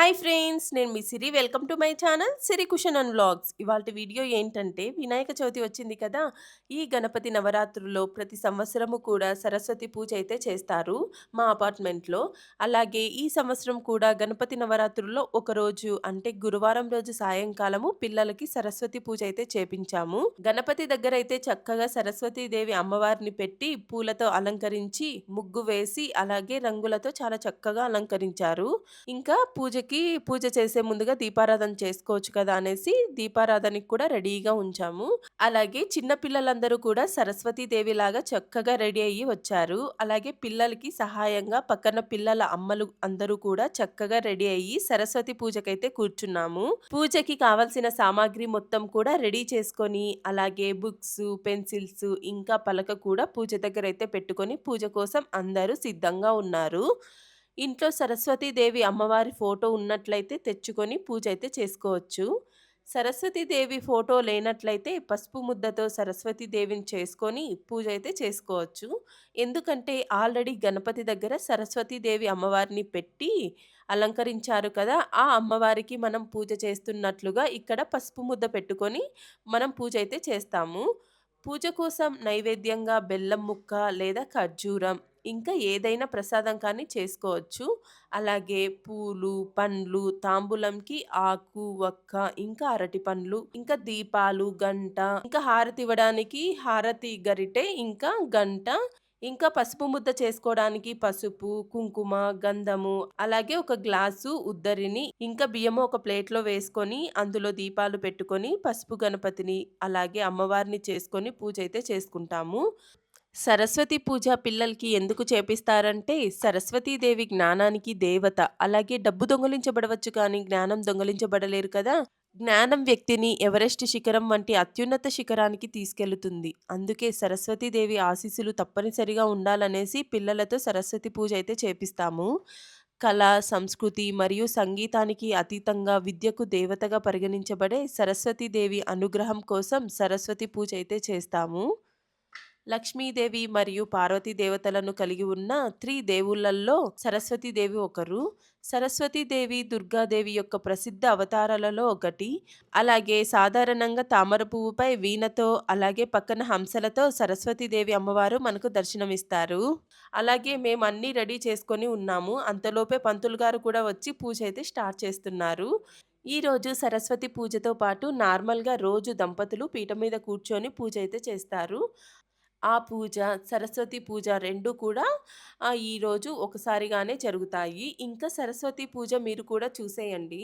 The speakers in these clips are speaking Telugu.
హాయ్ ఫ్రెండ్స్ నేను మీ Siri. Welcome to my channel Siri cushion and vlogs. ఇవాళ వీడియో ఏంటంటే వినాయక చవితి వచ్చింది కదా ఈ గణపతి నవరాత్రుల్లో ప్రతి సంవత్సరము కూడా సరస్వతి పూజ అయితే చేస్తారు మా అపార్ట్మెంట్లో. అలాగే ఈ సంవత్సరం కూడా గణపతి నవరాత్రుల్లో ఒకరోజు అంటే గురువారం రోజు సాయంకాలము పిల్లలకి సరస్వతి పూజ అయితే చేపించాము. గణపతి దగ్గర అయితే చక్కగా సరస్వతి దేవి అమ్మవారిని పెట్టి పూలతో అలంకరించి ముగ్గు వేసి అలాగే రంగులతో చాలా చక్కగా అలంకరించారు. ఇంకా పూజకి పూజ చేసే ముందుగా దీపారాధన చేసుకోవచ్చు కదా అనేసి దీపారాధనకి కూడా రెడీగా ఉంచాము. అలాగే చిన్న పిల్లలందరూ కూడా సరస్వతి దేవి లాగా చక్కగా రెడీ అయ్యి వచ్చారు. అలాగే పిల్లలకి సహాయంగా పక్కన పిల్లల అమ్మలు అందరూ కూడా చక్కగా రెడీ అయ్యి సరస్వతి పూజకైతే కూర్చున్నాము. పూజకి కావాల్సిన సామాగ్రి మొత్తం కూడా రెడీ చేసుకొని అలాగే బుక్స్ పెన్సిల్స్ ఇంకా పలక కూడా పూజ దగ్గర అయితే పెట్టుకొని పూజ కోసం అందరూ సిద్ధంగా ఉన్నారు. ఇంట్లో సరస్వతీదేవి అమ్మవారి ఫోటో ఉన్నట్లయితే తెచ్చుకొని పూజ అయితే చేసుకోవచ్చు. సరస్వతీదేవి ఫోటో లేనట్లయితే పసుపు ముద్దతో సరస్వతీదేవిని చేసుకొని పూజ అయితే చేసుకోవచ్చు. ఎందుకంటే ఆల్రెడీ గణపతి దగ్గర సరస్వతీదేవి అమ్మవారిని పెట్టి అలంకరించారు కదా ఆ అమ్మవారికి మనం పూజ చేస్తున్నట్లుగా ఇక్కడ పసుపు ముద్ద పెట్టుకొని మనం పూజ అయితే చేస్తాము. పూజ కోసం నైవేద్యంగా బెల్లం ముక్క లేదా ఖర్జూరం ఇంకా ఏదైనా ప్రసాదం కానీ చేసుకోవచ్చు. అలాగే పూలు పండ్లు తాంబూలంకి ఆకు వక్క ఇంకా అరటి పండ్లు ఇంకా దీపాలు గంట ఇంకా హారతి ఇవ్వడానికి హారతి గరిటె ఇంకా గంట ఇంకా పసుపు ముద్ద చేసుకోవడానికి పసుపు కుంకుమ గంధము అలాగే ఒక గ్లాసు ఉద్దరిని ఇంకా బియ్యము ఒక ప్లేట్లో వేసుకొని అందులో దీపాలు పెట్టుకొని పసుపు గణపతిని అలాగే అమ్మవారిని చేసుకొని పూజ అయితే చేసుకుంటాము. సరస్వతి పూజ పిల్లలకి ఎందుకు చేపిస్తారంటే సరస్వతీదేవి జ్ఞానానికి దేవత. అలాగే డబ్బు దొంగలించబడవచ్చు కానీ జ్ఞానం దొంగలించబడలేరు కదా. జ్ఞానం వ్యక్తిని ఎవరెస్ట్ శిఖరం వంటి అత్యున్నత శిఖరానికి తీసుకెళ్తుంది. అందుకే సరస్వతీదేవి ఆశీస్సులు తప్పనిసరిగా ఉండాలనేసి పిల్లలతో సరస్వతి పూజ అయితే చేపిస్తాము. కళ సంస్కృతి మరియు సంగీతానికి అతీతంగా విద్యకు దేవతగా పరిగణించబడే సరస్వతీదేవి అనుగ్రహం కోసం సరస్వతి పూజ అయితే చేస్తాము. లక్ష్మీదేవి మరియు పార్వతీ దేవతలను కలిగి ఉన్న త్రీ దేవుళ్ళల్లో సరస్వతీదేవి ఒకరు. సరస్వతీదేవి దుర్గాదేవి యొక్క ప్రసిద్ధ అవతారాలలో ఒకటి. అలాగే సాధారణంగా తామర పువ్వుపై వీణతో అలాగే పక్కన హంసలతో సరస్వతీదేవి అమ్మవారు మనకు దర్శనమిస్తారు. అలాగే మేము అన్నీ రెడీ చేసుకొని ఉన్నాము. అంతలోపే పంతులు గారు కూడా వచ్చి పూజ అయితే స్టార్ట్ చేస్తున్నారు. ఈరోజు సరస్వతి పూజతో పాటు నార్మల్గా రోజు దంపతులు పీట మీద కూర్చొని పూజ అయితే చేస్తారు. ఆ పూజ సరస్వతి పూజ రెండు కూడా ఈరోజు ఒకసారిగానే జరుగుతాయి. ఇంకా సరస్వతి పూజ మీరు కూడా చూసేయండి.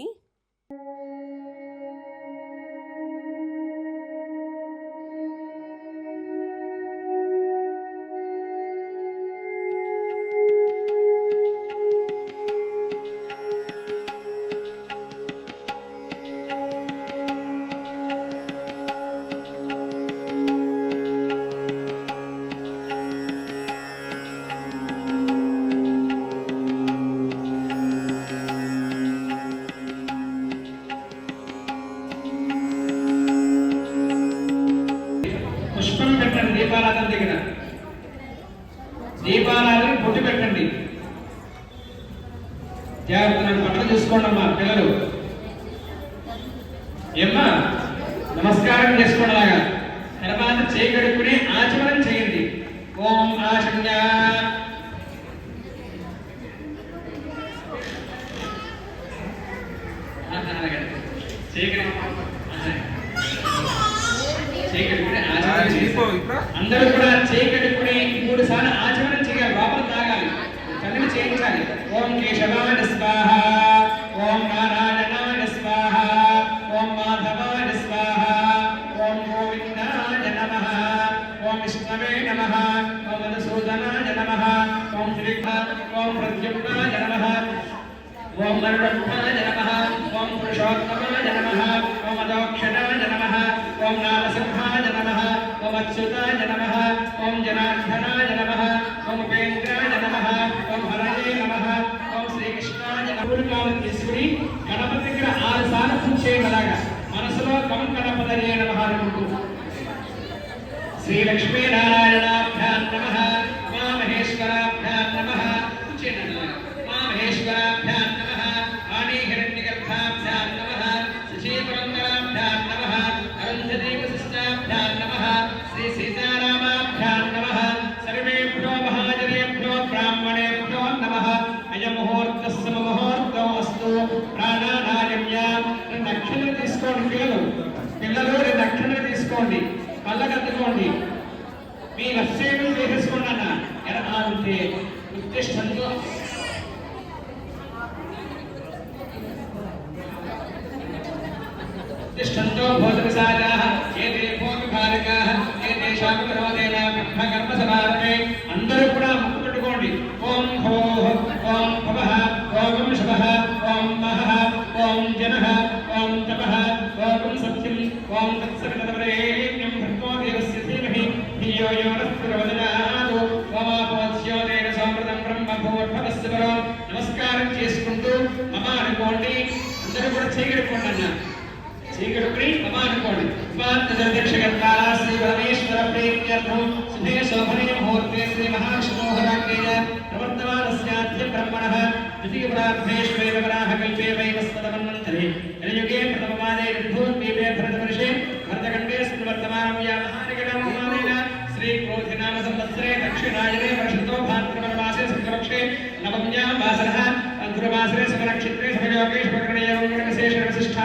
దీపారాధన పొట్టు పెట్టండి. జాగ్రత్త పక్కన చూసుకోండి అమ్మా పిల్లలు. ఏమ్మా నమస్కారం చేసుకోండి అలాగా తర్వాత చేయి కడుక్కుని ఆచమనం చేయండి. ఓం చేయండి. అందరూ కూడా చేయి కట్టుకుని మూడు సార్లు చేయించాలి ఓం కేశవాన స్వాహ ఓం నారాయణాయ స్వాహ ఓం మాధవాన స్వాహ ఓం గోవిందాయ నమ ఓం విష్ణవే నమ ఓం మధుసూదనాయ నమ ఓం శ్రీ ఓం ప్రద్యుమ్నాయ నమ ఓం మరుడత్తాయ నమ ఓం పురుషోత్తమాయ నమ ఓం అదోక్షణాయ నమ ఓం నారసింహాయ నమ ఓం అచ్యుతాయ నమ ఓం జనార్దనాయ నమ ఓం ఉపేంద్రాయ నమ ఓం హరయే నమః ఓం శ్రీకృష్ణాయ తీసుకుని గణప దగ్గర ఆరు సార్లు పూజ చేయగలగా. మనసులో కం గణపతయే నమః అనుకుంటూ శ్రీ లక్ష్మీనారాయణాభ్యాం నమః. చల్లగట్టుకోండి మీ లక్ష్యం చేసేసుకోండి అన్న ఎలా అంటే ఉద్దిష్టంగా. ఉద్దిష్టంతో భోజనశాలా ఏ దేవో విభారగా ఏ దేశాకు తర్వాతైనా బ్రహ్మ కర్మ సమారమే అందరూ కూడా ముక్కు పెట్టుకోండి. ఓం హో ఓం భవ ఓం శుభ ఓం మహ ఓం జన ఓం తప ఓం సత్యం ఓం తత్సవితవరే చీకటిపోండి అన్నారు చీకటి అమ్మా అనుకోండి ఉపాధ్యక్ష శ్రీ పరమేశ్వర ప్రేమ్యర్థం శుభే శోభనే ముహూర్తే శ్రీ మహావిష్ణోహరాజ్ఞేయ ప్రవర్తమానస్యాద్య బ్రహ్మణ ద్వితీయ ప్రార్థేశ్వరేణ వరాహ కల్పే వైవస్వతమన్వంతరే. కలియుగే ప్రథమపాదే ఋతుర్మీపే భరతవర్షే భరతఖండే సంవత్సరే దక్షిణాయనే వర్ష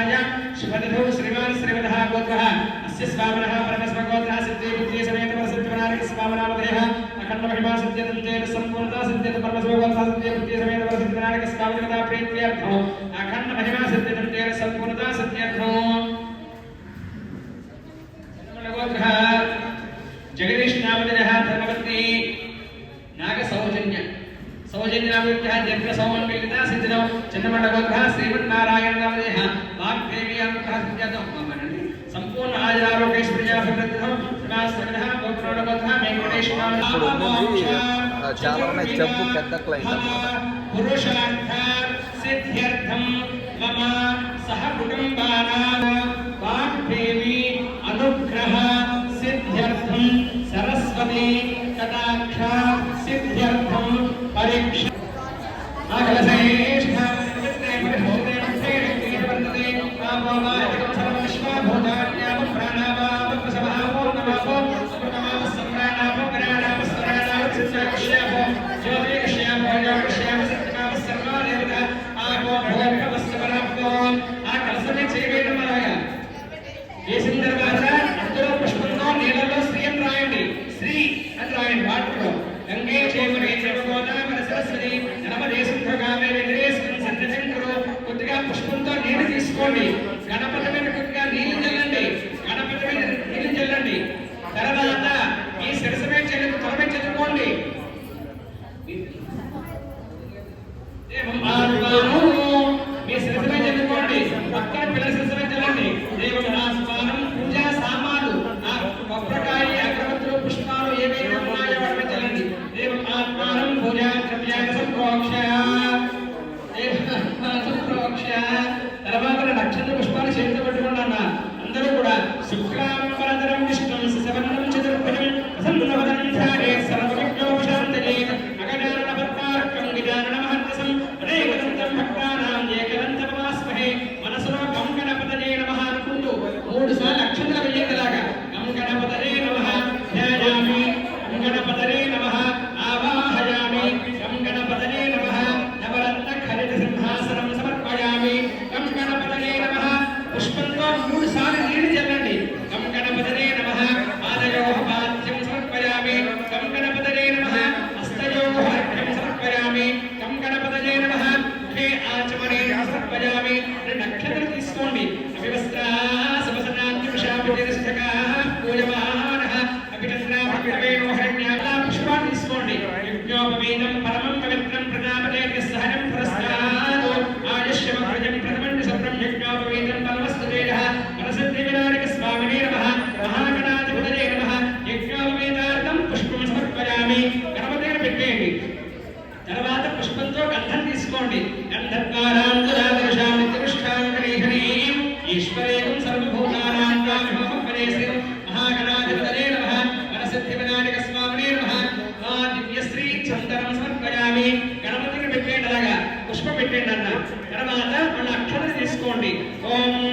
विष्णुपदाय श्रीमदधो श्रीमान् श्रीमदः गोत्रः अस्य स्वामिनः परमस्मगोत्रः सिद्धेबुद्धे समेतपरसत्यपनारिक स्वामनामधेयः। अखण्डमहिमा सत्यतन्तेन सम्पूर्णता सत्यत परमस्मगोत्रः सिद्धेबुद्धे समेतपरसत्यपनारिक स्वामिनता प्रीत्यर्थो अखण्डमहिमा सत्यतन्तेन सम्पूर्णता सत्यर्थो गोत्रः जगदीश नामदिनः धर्मपत्नी नागसौजन्य। सौजन्य नामयुक्तः दीर्घसौमन्मिलितः सिद्धिनौ। चन्द्रमण्डगोत्रः श्रीमन् ఇప్పుడు ఉన్నది చాలా ఉన్నాయి చెప్పు పెద్ద క్లైంట్ అనుగ్రహ సిద్ధ్యర్థం సరస్వతి కటాక్ష సిద్ధ్యర్థం పరీక్ష తర్వాత నక్షత్ర పుష్పాలు చేతి పెట్టుకున్నా అందరూ కూడా శుక్లాంబరధరం పెట్టండి అన్న. తర్వాత మళ్ళీ అక్షరం తీసుకోండి. ఓం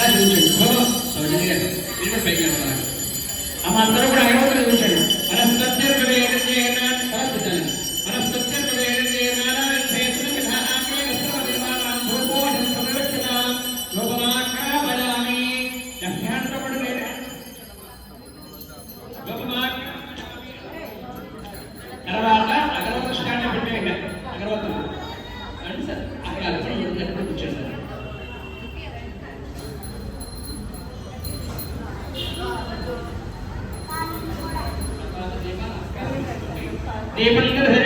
అలా చూపించండి ఓ సౌజన్య ఇక్కడ పైకి వెళ్తాను ఆ మందరం కూడా అడగడం చూపించండి అలా సుతత్వ 你们那个。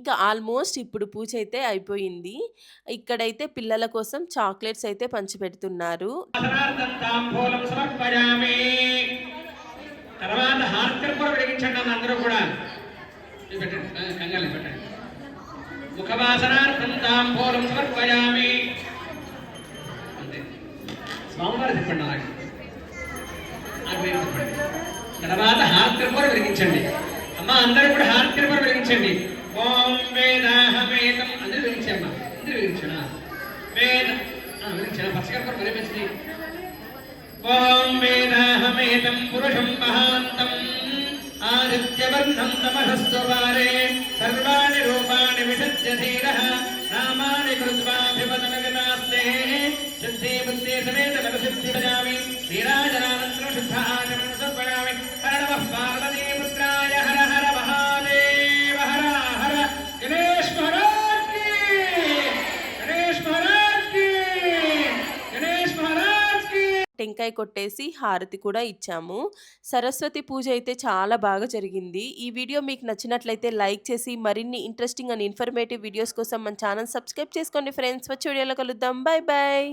ఇంకా ఆల్మోస్ట్ ఇప్పుడు పూజ అయితే అయిపోయింది. ఇక్కడైతే పిల్లల కోసం చాక్లెట్స్ అయితే పంచిపెడుతున్నారు. తర్వాత హారతిని కూడా వెలిగించండి తర్వాత హారతిని కూడా వెలిగించండి. అమ్మ అందరూ కూడా హార్ కూడా వెలిగించండి. ఓం వేదాహమేతం అందరూ వెలిగించమ్మా అందరూ వెలిగించనా వేద. వెలిగించనా పచ్చకర్పూరం వెలిగించండి ఓం వేదాహమేతం పురుషం మహాంతం. ఆదిత్యవర్ణం తమహస్వపారే సర్వాణి రూపాణి విషజ్య ధీరః. నామాని కృత్వాభిపదనగతాస్తే సిద్ధి బుద్ధి సమేత వరసిద్ధి భజామి. శ్రీరాజనానంతరం శుద్ధ ఆచమనం సమర్పయామి హర నమః పార్వతీ టెంకాయ కొట్టేసి హారతి కూడా ఇచ్చాము. సరస్వతి పూజ అయితే చాలా బాగా జరిగింది. ఈ వీడియో మీకు నచ్చినట్లయితే లైక్ చేసి మరిన్ని ఇంట్రెస్టింగ్ అండ్ ఇన్ఫర్మేటివ్ వీడియోస్ కోసం మన ఛానల్ సబ్స్క్రైబ్ చేసుకోండి ఫ్రెండ్స్. వచ్చే వీడియోలో కలుద్దాం. Bye bye.